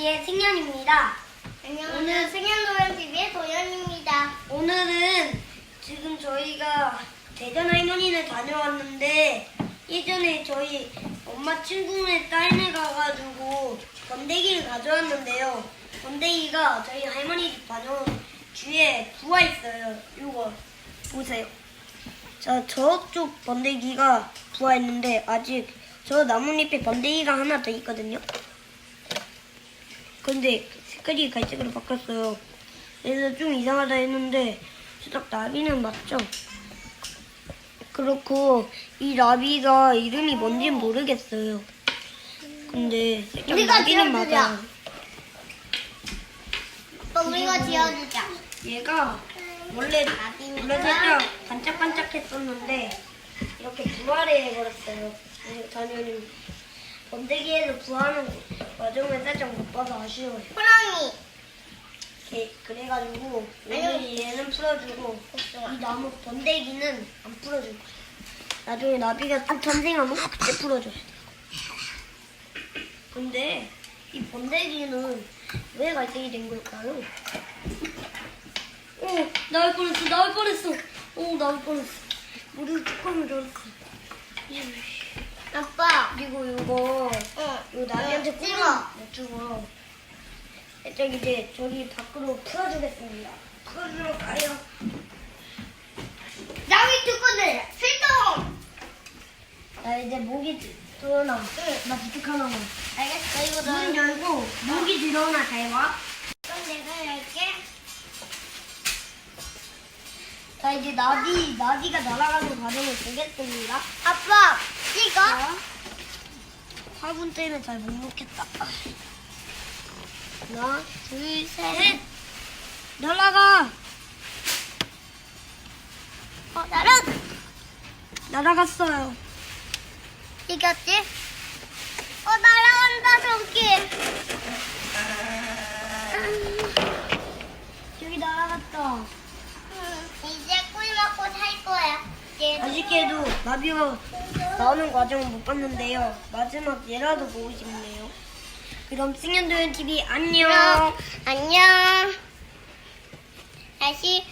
TV의 승현입니다. 오늘 승현도현 TV의 도현입니다. 오늘은 지금 저희가 대전 할머니네 다녀왔는데 예전에 저희 엄마 친구네 딸네 가가지고 번데기를 가져왔는데요. 번데기가 저희 할머니 집 다녀온 뒤에 부화 있어요. 이거 보세요. 자 저쪽 번데기가 부화했는데 아직 저 나뭇잎에 번데기가 하나 더 있거든요. 근데 색깔이 갈색으로 바뀌었어요. 그래서 좀 이상하다 했는데 수작 나비는 맞죠? 그렇고 이 나비가 이름이 뭔지 모르겠어요. 근데 살짝 우리가 나비는 지어주자. 맞아요. 또 우리가 지어주자. 얘가 원래 원래 살짝 반짝반짝했었는데 이렇게 부활을 해버렸어요. 그래서 저는 번데기에서 부화하는 과정을 살짝 못 봐서 아쉬워요. 호랑이. 이렇게 그래가지고 오늘 아니요. 얘는 풀어주고 이 나무 번데기는 안 풀어줄 거야. 나중에 나비가 또 탄생하면 그때 풀어줘야 돼. 근데 이 번데기는 왜 갈색이 된 걸까요? 오 나올 뻔했어 나올 뻔했어 오 나올 뻔했어 물을 뚜껑을 열었어 아빠. 그리고 이거 응. 이거 나비한테 응, 꿀을. 못 주고 살짝 이제 저기 밖으로 풀어주겠습니다. 풀어주러 가요. 나비 두꺼들 출동. 나 이제 모기 들어오나. 나 부탁하나만. 알겠어. 이거 문 열고 모기 들어오나 잘 봐. 그럼 내가 열게. 자 이제 나비 나비가 날아가는 과정을 보겠습니다. 아빠 찍어. 자, 화분 때문에 잘 못 먹겠다. 하나, 둘, 셋. 날아가. 어 나랑 날아갔어요. 이겼지? 어 날아간다 저기. 여기 날아갔다. 응, 이제 꿀 먹고 살 거야. 얘도. 아쉽게도 나비가 나오는 과정은 못 봤는데요. 마지막 얘라도 보고 싶네요. 그럼 승현도현 TV 안녕. 안녕. 다시